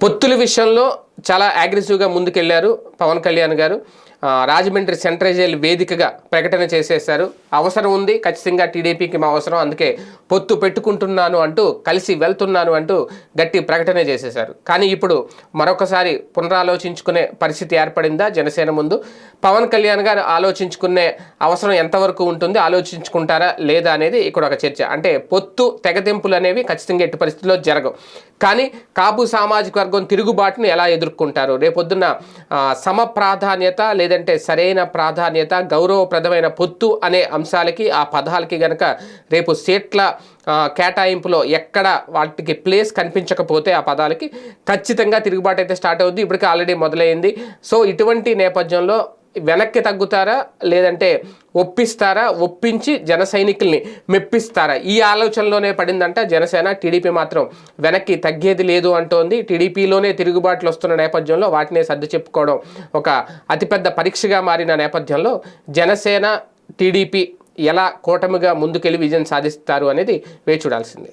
పొత్తుల విషయంలో చాలా అగ్రెసివ్గా ముందుకెళ్ళారు పవన్ కళ్యాణ్ గారు. రాజమండ్రి సెంట్రల్ జైలు వేదికగా ప్రకటన చేసేశారు. అవసరం ఉంది ఖచ్చితంగా టీడీపీకి మా అవసరం అందుకే పొత్తు పెట్టుకుంటున్నాను అంటూ కలిసి వెళ్తున్నాను అంటూ గట్టి ప్రకటన చేసేశారు. కానీ ఇప్పుడు మరొకసారి పునరాలోచించుకునే పరిస్థితి ఏర్పడిందా జనసేన ముందు? పవన్ కళ్యాణ్ గారు ఆలోచించుకునే అవసరం ఎంతవరకు ఉంటుంది ఆలోచించుకుంటారా లేదా అనేది ఇక్కడ ఒక చర్చ. అంటే పొత్తు తెగతింపులు అనేవి ఖచ్చితంగా ఎట్టి పరిస్థితుల్లో జరగవు. కానీ కాపు సామాజిక వర్గం తిరుగుబాటును ఎలా ఎదుర్కొంటారు రేపొద్దున ఆ, సమ ప్రాధాన్యత లేదంటే సరైన ప్రాధాన్యత గౌరవప్రదమైన పొత్తు అనే అంశాలకి ఆ పదాలకి గనక రేపు సీట్ల కేటాయింపులో ఎక్కడ వాటికి ప్లేస్ కనిపించకపోతే ఆ పదాలకి ఖచ్చితంగా తిరుగుబాటు అయితే స్టార్ట్ అవుద్ది. ఇప్పటికే ఆల్రెడీ మొదలైంది. సో ఇటువంటి నేపథ్యంలో వెనక్కి తగ్గుతారా? లేదంటే ఒప్పిస్తారా? ఒప్పించి జన సైనికుల్ని మెప్పిస్తారా? ఈ ఆలోచనలోనే పడిందంట జనసేన. టీడీపీ మాత్రం వెనక్కి తగ్గేది లేదు అంటోంది. టీడీపీలోనే తిరుగుబాట్లు వస్తున్న నేపథ్యంలో వాటినే సర్దు చెప్పుకోవడం ఒక అతిపెద్ద పరీక్షగా మారిన నేపథ్యంలో జనసేన టీడీపీ ఎలా కూటమిగా ముందుకెళ్ళి విజయం సాధిస్తారు అనేది వేచి చూడాల్సిందే.